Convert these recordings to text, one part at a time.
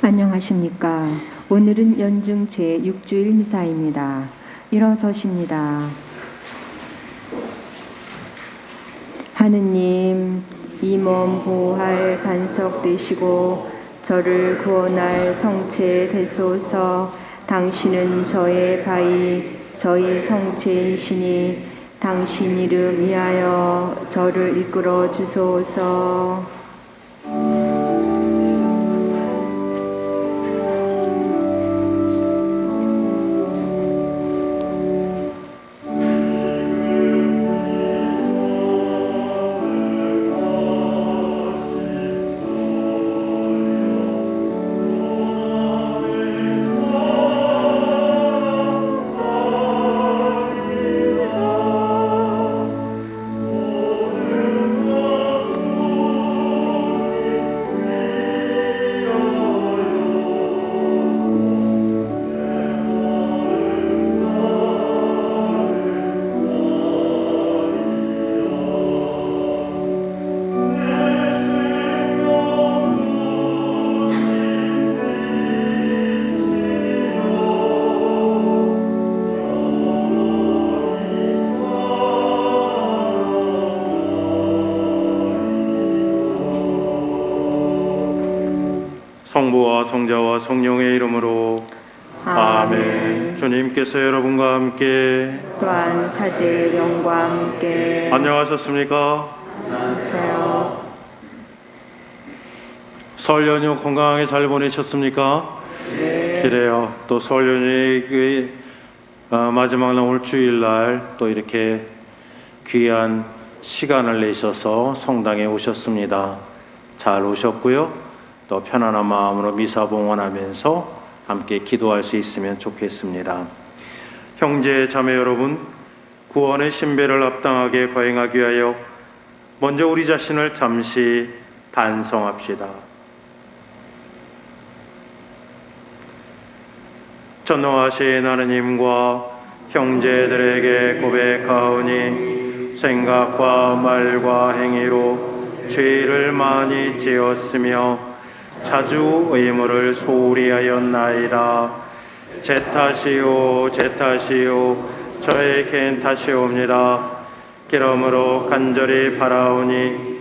안녕하십니까. 오늘은 연중 제6주일 미사입니다. 일어서십니다. 하느님, 이 몸 보할 반석 되시고 저를 구원할 성체 되소서 당신은 저의 바위, 저희 성체이시니 당신 이름 위하여 저를 이끌어 주소서. 성부와 성자와 성령의 이름으로 아멘. 주님께서 여러분과 함께 또한 사제의 영과 함께 안녕하셨습니까? 하세요. 설 연휴 건강하게 잘 보내셨습니까? 네. 그래요. 또 설 연휴의 그, 어, 마지막 날 주일날 또 이렇게 귀한 시간을 내셔서 성당에 오셨습니다. 잘 오셨고요. 또 편안한 마음으로 미사 봉헌하면서 함께 기도할 수 있으면 좋겠습니다. 형제 자매 여러분, 구원의 신배를 합당하게 거행하기 위하여 먼저 우리 자신을 잠시 반성합시다. 전능하신 하느님과 형제들에게 고백하오니 생각과 말과 행위로 죄를 많이 지었으며 자주 의무를 소홀히 하였나이다. 제 탓이요 제 탓이요 저의 개인 탓이옵니다. 그러므로 간절히 바라오니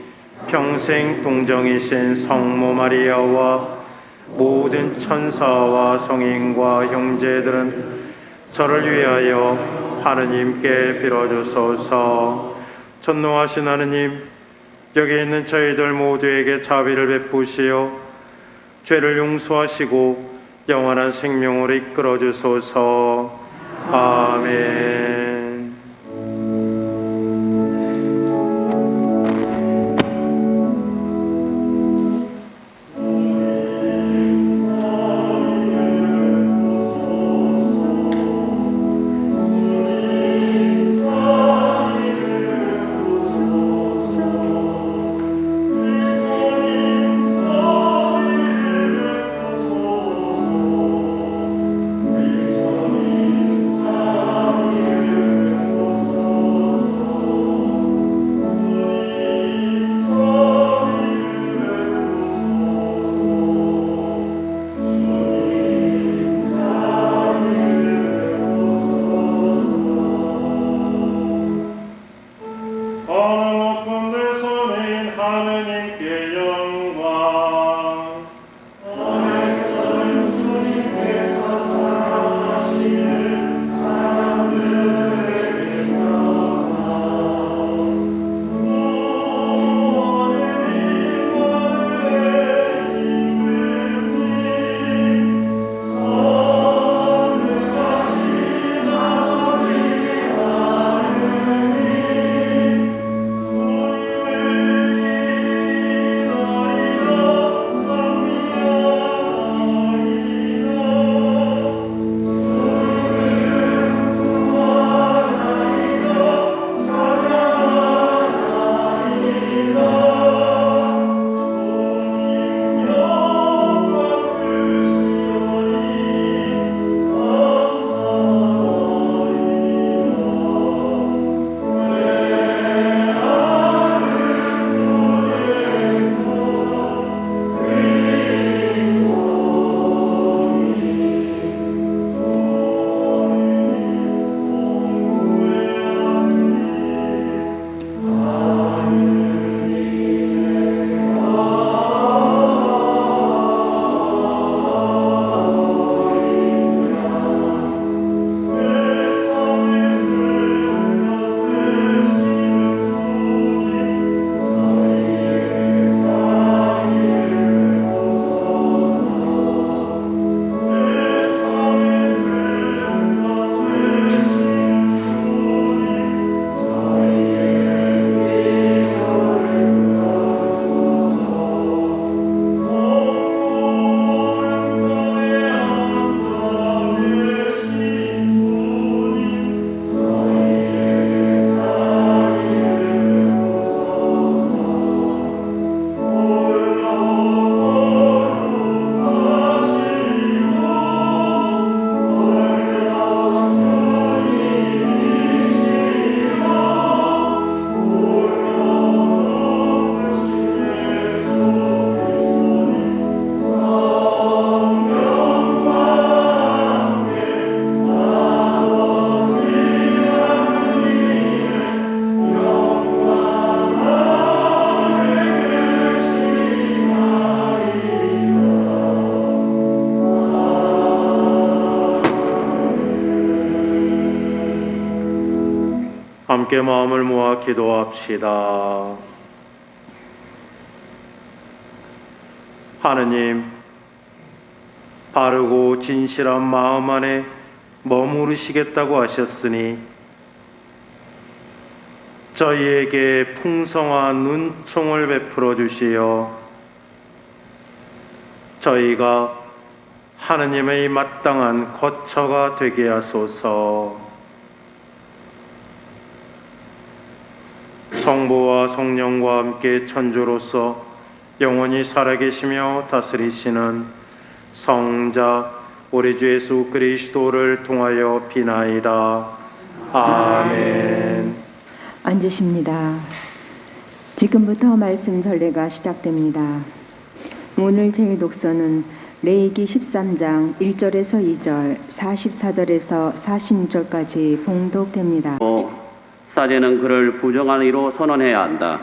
평생 동정이신 성모 마리아와 모든 천사와 성인과 형제들은 저를 위하여 하느님께 빌어주소서. 전능하신 하느님 여기 있는 저희들 모두에게 자비를 베푸시어 죄를 용서하시고 영원한 생명으로 이끌어 주소서 아멘. 함께 마음을 모아 기도합시다. 하느님, 바르고 진실한 마음 안에 머무르시겠다고 하셨으니 저희에게 풍성한 눈총을 베풀어 주시어 저희가 하느님의 마땅한 거처가 되게 하소서. 성부와 성령과 함께 천주로서 영원히 살아계시며 다스리시는 성자 우리 주 예수 그리스도를 통하여 비나이다. 아멘. 앉으십니다. 지금부터 말씀 전례가 시작됩니다. 오늘 제일 독서는 레이기 13장 1절에서 2절, 44절에서 46절까지 봉독됩니다. 어, 사제는 그를 부정한 이로 선언해야 한다.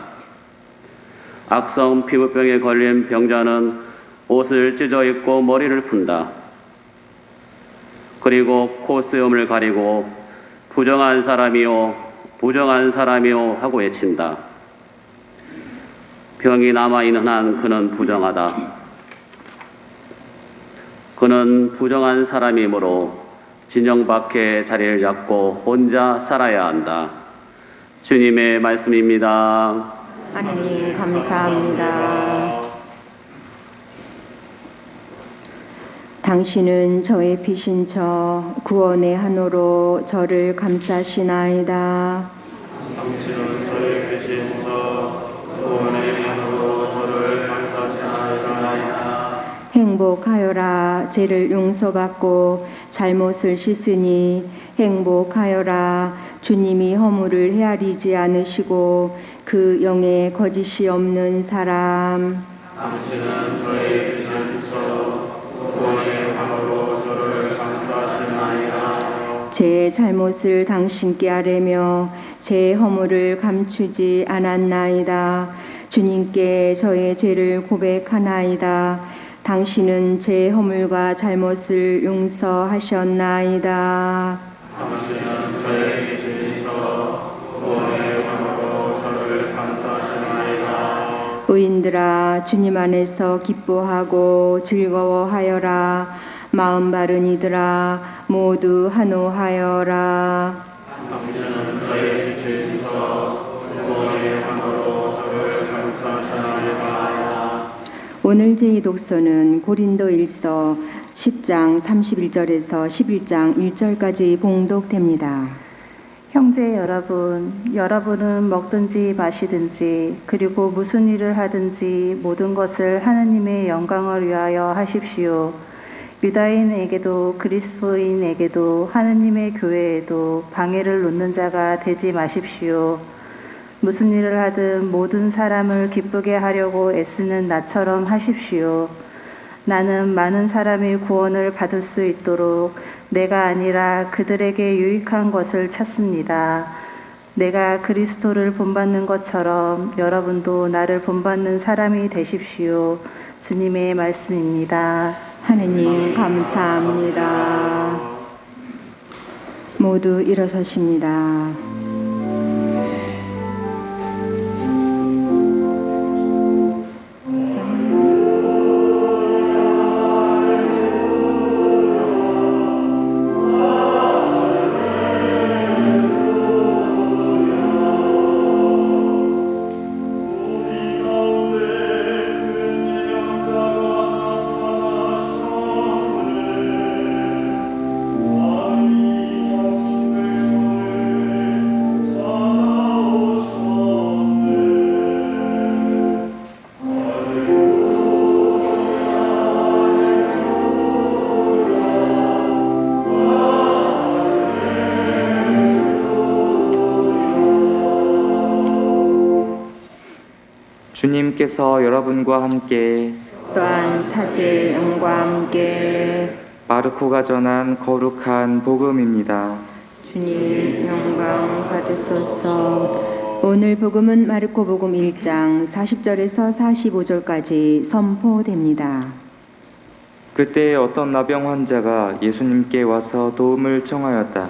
악성 피부병에 걸린 병자는 옷을 찢어 입고 머리를 푼다. 그리고 콧수염을 가리고 부정한 사람이요, 부정한 사람이요 하고 외친다. 병이 남아있는 한 그는 부정하다. 그는 부정한 사람이므로 진영 밖에 자리를 잡고 혼자 살아야 한다. 주님의 말씀입니다. 하느님 감사합니다. 당신은 저의 피신 처 구원의 한호로 저를 감싸시나이다. 당신은 저의 계신 저 죄를 용서받고 잘못을 씻으니 행복하여라. 주님이 허물을 헤아리지 않으시고 그 영에 거짓이 없는 사람. 당신은 저의 저 구원의 이름으로 저를 감사하시나이다. 제 잘못을 당신께 아뢰며 제 허물을 감추지 않았나이다. 주님께 저의 죄를 고백하나이다 당신은 제 허물과 잘못을 용서하셨나이다. 당신은 저의 계신 저 구원의 이름으로 저를 감사하시나이다. 의인들아 주님 안에서 기뻐하고 즐거워하여라 마음 바른 이들아 모두 한호하여라 당신은 계 오늘 제 독서는 고린도 1서 10장 31절에서 11장 1절까지 봉독됩니다. 형제 여러분, 여러분은 먹든지 마시든지 그리고 무슨 일을 하든지 모든 것을 하느님의 영광을 위하여 하십시오. 유다인에게도 그리스도인에게도 하느님의 교회에도 방해를 놓는 자가 되지 마십시오. 무슨 일을 하든 모든 사람을 기쁘게 하려고 애쓰는 나처럼 하십시오. 나는 많은 사람이 구원을 받을 수 있도록 내가 아니라 그들에게 유익한 것을 찾습니다. 내가 그리스도를 본받는 것처럼 여러분도 나를 본받는 사람이 되십시오. 주님의 말씀입니다. 하느님 감사합니다. 모두 일어서십니다. 주님께서 여러분과 함께 또한 사제 영과 함께 마르코가 전한 거룩한 복음입니다. 주님 영광 받으소서. 오늘 복음은 마르코 복음 1장 40절에서 45절까지 선포됩니다. 그때 어떤 나병 환자가 예수님께 와서 도움을 청하였다.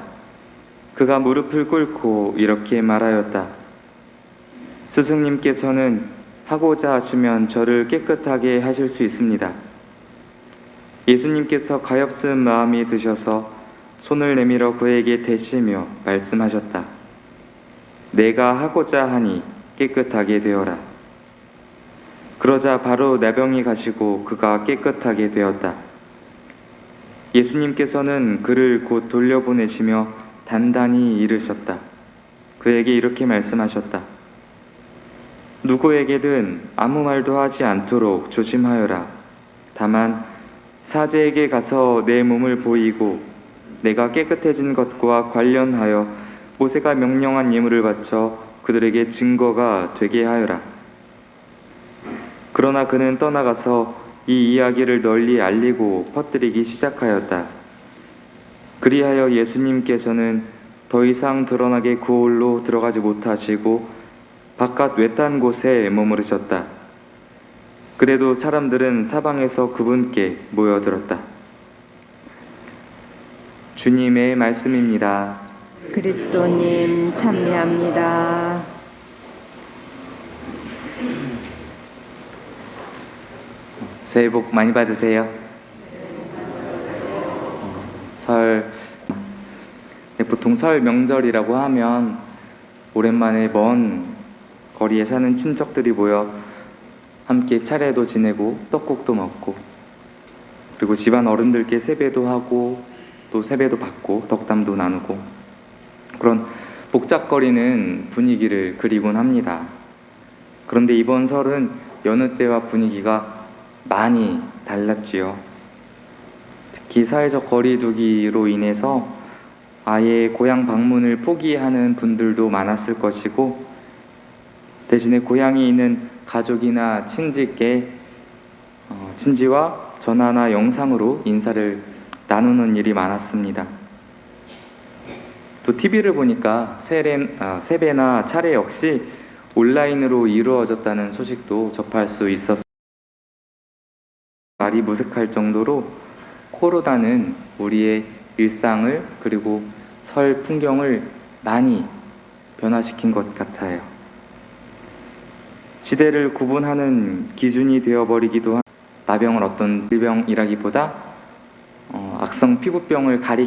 그가 무릎을 꿇고 이렇게 말하였다. 스승님께서는 하고자 하시면 저를 깨끗하게 하실 수 있습니다. 예수님께서 가엾은 마음이 드셔서 손을 내밀어 그에게 대시며 말씀하셨다. 내가 하고자 하니 깨끗하게 되어라. 그러자 바로 나병이 가시고 그가 깨끗하게 되었다. 예수님께서는 그를 곧 돌려보내시며 단단히 이르셨다. 그에게 이렇게 말씀하셨다. 누구에게든 아무 말도 하지 않도록 조심하여라. 다만 사제에게 가서 내 몸을 보이고 내가 깨끗해진 것과 관련하여 모세가 명령한 예물을 바쳐 그들에게 증거가 되게 하여라. 그러나 그는 떠나가서 이 이야기를 널리 알리고 퍼뜨리기 시작하였다. 그리하여 예수님께서는 더 이상 드러나게 구홀로 들어가지 못하시고 바깥 외딴 곳에 머무르셨다. 그래도 사람들은 사방에서 그분께 모여들었다. 주님의 말씀입니다. 그리스도님 참여합니다. 새해 복 많이 받으세요. 설 네, 보통 설 명절이라고 하면 오랜만에 먼 거리에 사는 친척들이 모여 함께 차례도 지내고 떡국도 먹고 그리고 집안 어른들께 세배도 하고 또 세배도 받고 덕담도 나누고 그런 복잡거리는 분위기를 그리곤 합니다. 그런데 이번 설은 여느 때와 분위기가 많이 달랐지요. 특히 사회적 거리두기로 인해서 아예 고향 방문을 포기하는 분들도 많았을 것이고 대신에 고향이 있는 가족이나 친지께 어, 친지와 전화나 영상으로 인사를 나누는 일이 많았습니다. 또 TV를 보니까 세례, 아, 세배나 차례 역시 온라인으로 이루어졌다는 소식도 접할 수 있었습니다. 말이 무색할 정도로 코로나는 우리의 일상을 그리고 설 풍경을 많이 변화시킨 것 같아요. 시대를 구분하는 기준이 되어버리기도 한 나병을 어떤 질병이라기보다 어, 악성 피부병을 가리